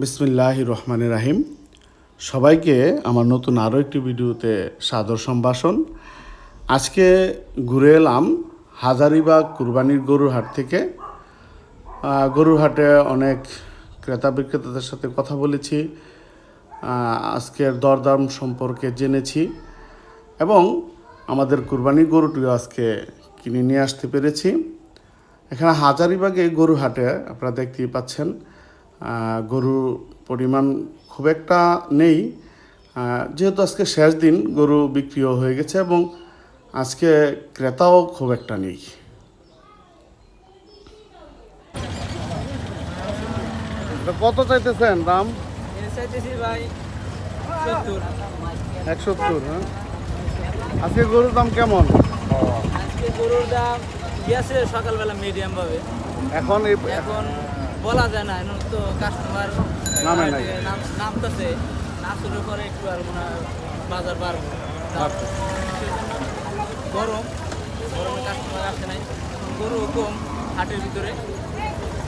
বিসমিল্লাহ রহমান রাহিম। সবাইকে আমার নতুন আরও একটি ভিডিওতে সাদর সম্ভাষণ। আজকে ঘুরে এলাম হাজারিবাগ কুরবানির গরুর হাট থেকে। গরুর হাটে অনেক ক্রেতা বিক্রেতাদের সাথে কথা বলেছি। আজকের দরদাম সম্পর্কে জেনেছি। এবং আমাদের কুরবানির গরুটিও আজকে কিনে নিয়ে আসতে পেরেছি। এখানে হাজারিবাগে গরু হাটে আপনারা দেখতেই পাচ্ছেন। গরুর পরিমাণ খুব একটা নেই। যেহেতু আজকে শেষ দিন গরু বিক্রিও হয়ে গেছে এবং আজকে ক্রেতাও খুব একটা নেই। কত চাইতেছেন? দাম? সত্তর। একসত্তর হ্যাঁ? আজকে গরুর দাম কেমন? আজকে গরুর দাম গেছে সকালবেলা মিডিয়াম ভাবে। এখন এখন বলা যায় না এখন তো কাস্টমার নামে নাই। নামতেছে। নাচুর পরে একটু আর মনে বাজার বাড়বো। গরম গরমে কাস্টমার আসে নাই। গরু কম হাটের ভিতরে।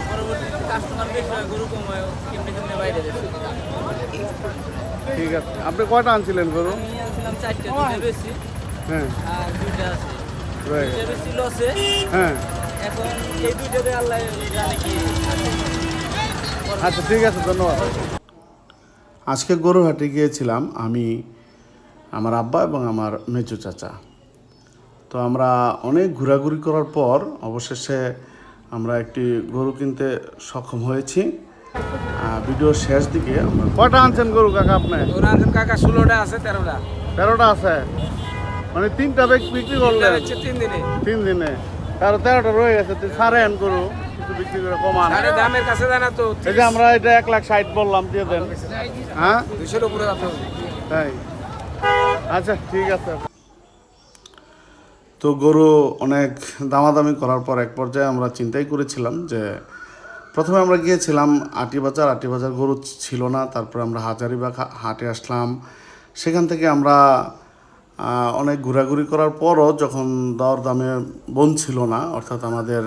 পরবর্তীতে কাস্টমার বেশি হয় গরু কম হয় কিনতে কিনতে বাইরে যাচ্ছে ঠিক আছে। আপনি কয়টা আনছিলেন গরু? আমি আনছিলাম চারটে দুটো বেশি। হ্যাঁ। আর দুইটা আছে। রয়ে গেছে। হ্যাঁ। এখন এই দুইটাতে আল্লাহ জানে কি। আচ্ছা ঠিক আছে ধন্যবাদ। আজকে গরুহাটে গিয়েছিলাম আমি আমার আব্বা এবং আমার মেচু চাচা। তো আমরা অনেক ঘোরাঘুরি করার পর অবশেষে আমরা একটি গরু কিনতে সক্ষম হয়েছি। আহ, ভিডিওর শেষ দিকে আমরা কয়টা আনছেন গরু কাকা আপনি? ওরা আনছেন কাকা ষোলোটা আছে তেরোটা। তেরোটা আছে। মানে তিনটা ব্যাগ বিক্রি করলে তিন দিনে। তিন দিনে। তার তেরোটা রয়ে গেছে তুই সারেন গরু কিছু বিক্রি করে কমান। আরে দামের কাছে জানা তো এই যে আমরা এটা এক লাখ ষাট বললাম দিয়ে দেন। হ্যাঁ? দুশোর উপরে তাই। আচ্ছা ঠিক আছে। তো গরু অনেক দামাদামি করার পর এক পর্যায়ে আমরা চিন্তাই করেছিলাম যে প্রথমে আমরা গিয়েছিলাম আটি বাজার আটি বাজার গরু ছিল না তারপর আমরা হাজারিবাগ হাটে আসলাম। সেখান থেকে আমরা অনেক ঘোরাঘুরি করার পরও যখন দর দামে বোন ছিল না অর্থাৎ আমাদের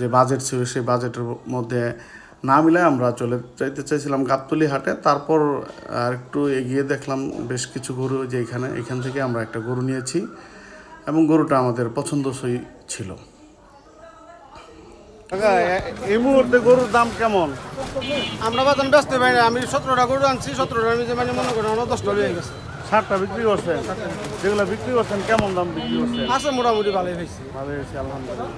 যে বাজেট ছিল সেই বাজেটের মধ্যে না মিলে আমরা চলে যাইতে চাইছিলাম গাবতলি হাটে। তারপর আর একটু এগিয়ে দেখলাম বেশ কিছু গরু যে এখানে এখান থেকে আমরা একটা গরু নিয়েছি এবং গরুটা আমাদের পছন্দসই ছিল। এই মুহূর্তে গরুর দাম কেমন? আমরা বাদাম ব্যস্ত পাই আমি সতেরোটা গরু আনছি সতেরোটা আমি যে মানে মনে আমার দশটা হয়ে গেছে। ষাটটা বিক্রি করছেন? যেগুলো বিক্রি করছেন কেমন দাম বিক্রি করছেন? আছে মোটামুটি ভালোই হয়েছে। ভালো হয়েছে আলহামদুলিল্লাহ।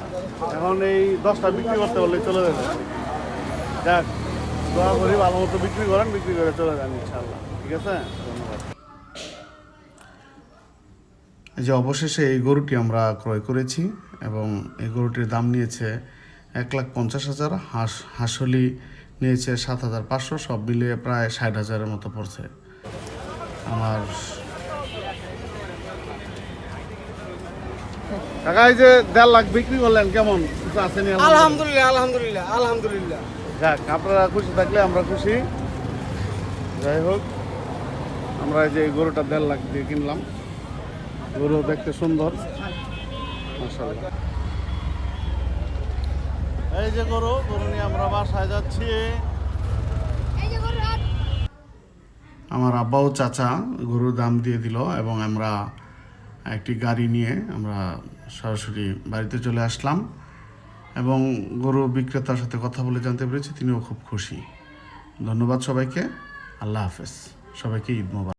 এখন এই দশটা বিক্রি করতে বললে চলে যাবে। যাক দোয়া করি ভালো মতো বিক্রি করেন বিক্রি করে চলে যান ইনশাল্লাহ ঠিক আছে? ধন্যবাদ। এই যে অবশেষে এই গরুটি আমরা ক্রয় করেছি এবং এই গরুটির দাম নিয়েছে এক লাখ পঞ্চাশ হাজার। হাঁস হাঁসলি নিয়েছে সাত হাজার পাঁচশো সব মিলিয়ে প্রায় ষাট হাজারের মতো পড়ছে। আমার কাকা এই যে দেড় লাখ বিক্রি করলেন কেমন? কিছু আসেনি আলহামদুলিল্লাহ আলহামদুলিল্লাহ আলহামদুলিল্লাহ। যাক আপনারা খুশি থাকলে আমরা খুশি। যাই হোক আমরা এই যে এই গরুটা দেড় লাখ দিয়ে কিনলাম। গরু দেখতে সুন্দর। মাশাআল্লাহ। এই যে গরু গরু নিয়ে আমরা বাসায় যাচ্ছি। আমার আব্বাও চাচা, গরুর দাম দিয়ে দিল এবং আমরা একটি গাড়ি নিয়ে আমরা সরাসরি বাড়িতে চলে আসলাম এবং গরু বিক্রেতার সাথে কথা বলে জানতে পেরেছি, তিনিও খুব খুশি। ধন্যবাদ সবাইকে, আল্লাহ হাফেজ। সবাইকে ঈদ মোবারক।